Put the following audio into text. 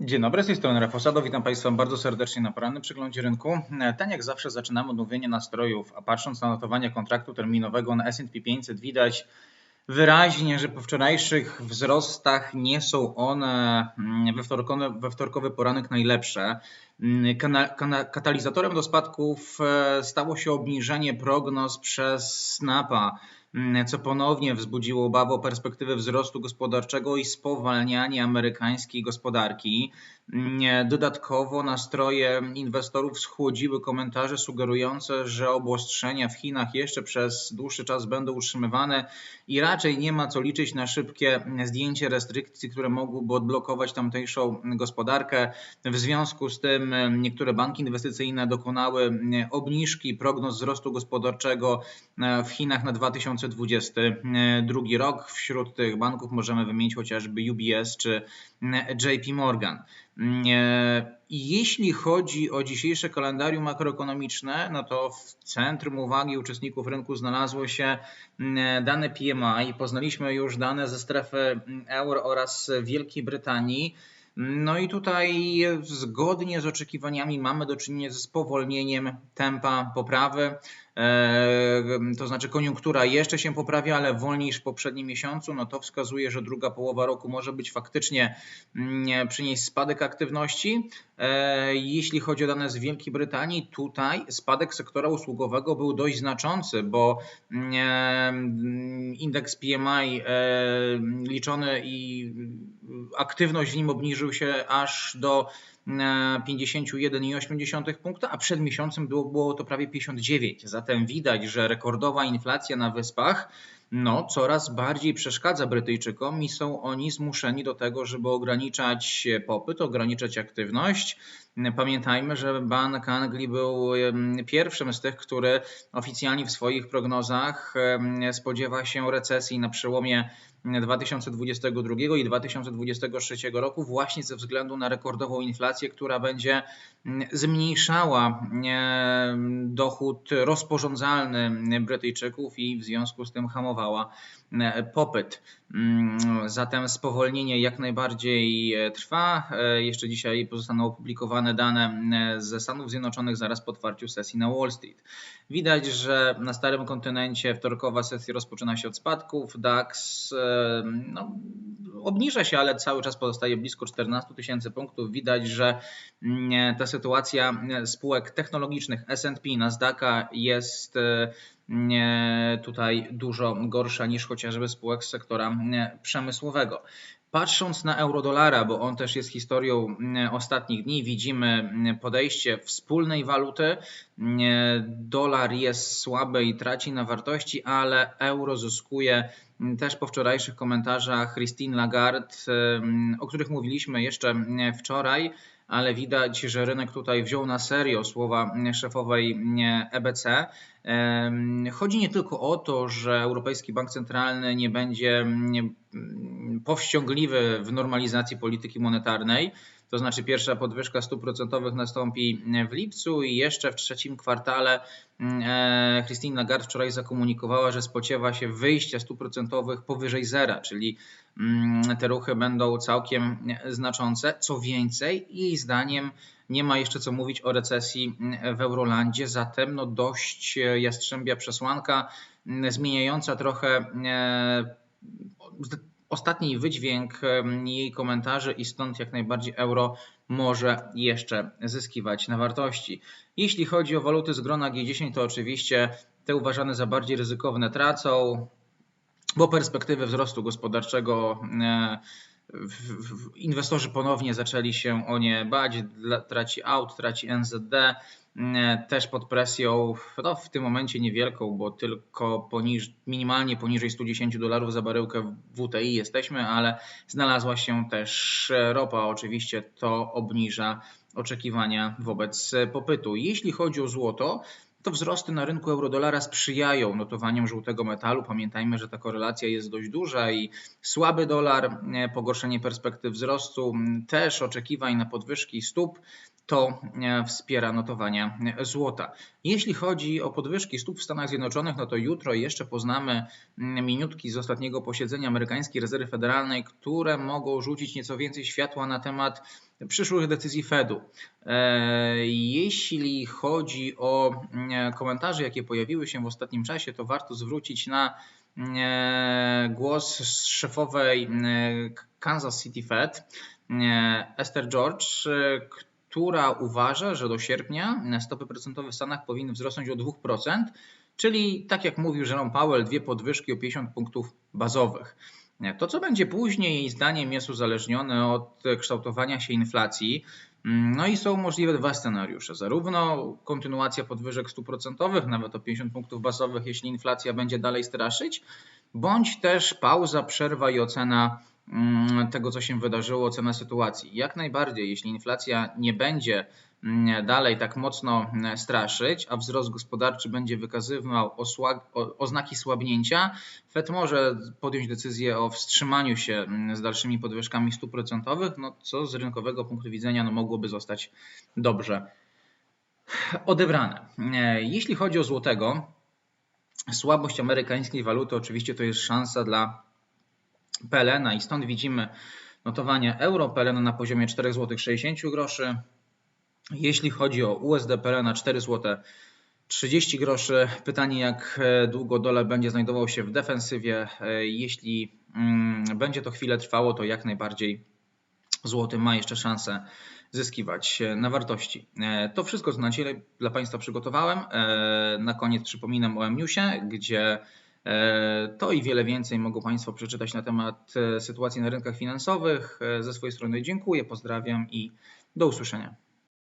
Dzień dobry, z tej strony Rafał Sado. Witam Państwa bardzo serdecznie na porannym przeglądzie rynku. Ten jak zawsze zaczynamy od mówienia nastrojów, a patrząc na notowania kontraktu terminowego na S&P 500 widać wyraźnie, że po wczorajszych wzrostach nie są one mm, we wtorkowy, we wtorkowy poranek najlepsze. Mm, katalizatorem do spadków e, stało się obniżenie prognoz przez Snapa Mm, co ponownie wzbudziło obawy o perspektywy wzrostu gospodarczego i spowalnianie amerykańskiej gospodarki. Mm, dodatkowo nastroje inwestorów schłodziły komentarze sugerujące, że obostrzenia w Chinach jeszcze przez dłuższy czas będą utrzymywane i raczej nie ma co liczyć na szybkie zdjęcie restrykcji, które mogłyby odblokować tamtejszą gospodarkę. W związku z tym mm, niektóre banki inwestycyjne dokonały obniżki prognoz wzrostu gospodarczego e, w Chinach na 2020 2022 rok. Wśród tych banków możemy wymienić chociażby UBS czy JP Morgan. Jeśli chodzi o dzisiejsze kalendarium makroekonomiczne, no to w centrum uwagi uczestników rynku znalazło się dane PMI. Poznaliśmy już dane ze strefy euro oraz Wielkiej Brytanii. No i tutaj zgodnie z oczekiwaniami mamy do czynienia ze spowolnieniem tempa poprawy. To znaczy koniunktura jeszcze się poprawia, ale wolniej niż w poprzednim miesiącu. No to wskazuje, że druga połowa roku może być faktycznie mm, przynieść spadek aktywności. E, jeśli chodzi o dane z Wielkiej Brytanii, tutaj spadek sektora usługowego był dość znaczący, bo mm, indeks PMI e, liczony i aktywność w nim obniżył się aż do 51,8 punkta, a przed miesiącem było, było to prawie 59. Zatem widać, że rekordowa inflacja na wyspach no, coraz bardziej przeszkadza Brytyjczykom i są oni zmuszeni do tego, żeby ograniczać popyt, ograniczać aktywność. Pamiętajmy, że Bank Anglii był pierwszym z tych, który oficjalnie w swoich prognozach spodziewa się recesji na przełomie 2022 i 2023 roku właśnie ze względu na rekordową inflację, która będzie mm, zmniejszała dochód rozporządzalny Brytyjczyków i w związku z tym hamowała popyt. Mm, zatem spowolnienie jak najbardziej e, trwa. E, jeszcze dzisiaj pozostaną opublikowane dane e, ze Stanów Zjednoczonych zaraz po otwarciu sesji na Wall Street. Widać, że na starym kontynencie wtorkowa sesja rozpoczyna się od spadków. DAX no, obniża się, ale cały czas pozostaje blisko 14 tysięcy punktów. Widać, że mm, ta sytuacja spółek technologicznych S&P, Nasdaqa jest tutaj dużo gorsza niż chociażby spółek z sektora przemysłowego. Patrząc na euro-dolara, bo on też jest historią ostatnich dni, widzimy podejście wspólnej waluty. Dolar jest słaby i traci na wartości, ale euro zyskuje też po wczorajszych komentarzach Christine Lagarde, o których mówiliśmy jeszcze wczoraj ale widać, że rynek tutaj wziął na serio słowa szefowej EBC. Chodzi nie tylko o to, że Europejski Bank Centralny nie będzie powściągliwy w normalizacji polityki monetarnej, to znaczy pierwsza podwyżka stóp procentowych nastąpi w lipcu i jeszcze w trzecim kwartale mm, e, Christine Lagarde wczoraj zakomunikowała, że spodziewa się wyjścia stóp procentowych powyżej zera, czyli mm, te ruchy będą całkiem znaczące. Co więcej, jej zdaniem nie ma jeszcze co mówić o recesji w Eurolandzie, zatem no dość jastrzębia przesłanka, mm, zmieniająca trochę e, ostatni wydźwięk jej komentarzy i stąd jak najbardziej euro może jeszcze zyskiwać na wartości. Jeśli chodzi o waluty z grona G10, to oczywiście te uważane za bardziej ryzykowne tracą, bo perspektywy wzrostu gospodarczego e, inwestorzy ponownie zaczęli się o nie bać, traci out, traci NZD, E, też pod presją, no w tym momencie niewielką, bo tylko poniż, minimalnie poniżej 110 dolarów za baryłkę WTI jesteśmy, ale znalazła się też ropa. Oczywiście to obniża oczekiwania wobec popytu. Jeśli chodzi o złoto, to wzrosty na rynku eurodolara sprzyjają notowaniom żółtego metalu. Pamiętajmy, że ta korelacja jest dość duża i słaby dolar, e, pogorszenie perspektyw wzrostu, też oczekiwań na podwyżki stóp to e, wspiera notowania złota. Jeśli chodzi o podwyżki stóp w Stanach Zjednoczonych, no to jutro jeszcze poznamy mm, minutki z ostatniego posiedzenia amerykańskiej rezerwy federalnej, które mogą rzucić nieco więcej światła na temat przyszłych decyzji Fedu. E, jeśli chodzi o mm, komentarze, jakie pojawiły się w ostatnim czasie, to warto zwrócić na mm, głos szefowej Kansas City Fed, Esther George, która uważa, że do sierpnia stopy procentowe w Stanach powinny wzrosnąć o 2%, czyli tak jak mówił Jerome Powell, dwie podwyżki o 50 punktów bazowych. To, co będzie później, zdaniem jest uzależnione od kształtowania się inflacji. No i są możliwe dwa scenariusze. Zarówno kontynuacja podwyżek stóp procentowych, nawet o 50 punktów bazowych, jeśli inflacja będzie dalej straszyć, bądź też pauza, przerwa i ocena tego, co się wydarzyło, ocena sytuacji. Jak najbardziej, jeśli inflacja nie będzie mm, dalej tak mocno mm, straszyć, a wzrost gospodarczy będzie wykazywał oznaki słabnięcia, Fed może podjąć decyzję o wstrzymaniu się z dalszymi podwyżkami stóp procentowych, no, co z rynkowego punktu widzenia no, mogłoby zostać dobrze odebrane. Jeśli chodzi o złotego, słabość amerykańskiej waluty oczywiście to jest szansa dla PLN i stąd widzimy notowanie euro PLN na poziomie 4,60 zł. Jeśli chodzi o USD PLN 4 zł 30 groszy. Pytanie, jak długo dolar będzie znajdował się w defensywie. Jeśli mm, będzie to chwilę trwało, to jak najbardziej złoty ma jeszcze szansę zyskiwać na wartości. To wszystko, co na dla Państwa przygotowałem. Na koniec przypominam o MNewsie, gdzie E, to i wiele więcej mogą Państwo przeczytać na temat e, sytuacji na rynkach finansowych. E, ze swojej strony dziękuję, pozdrawiam i do usłyszenia.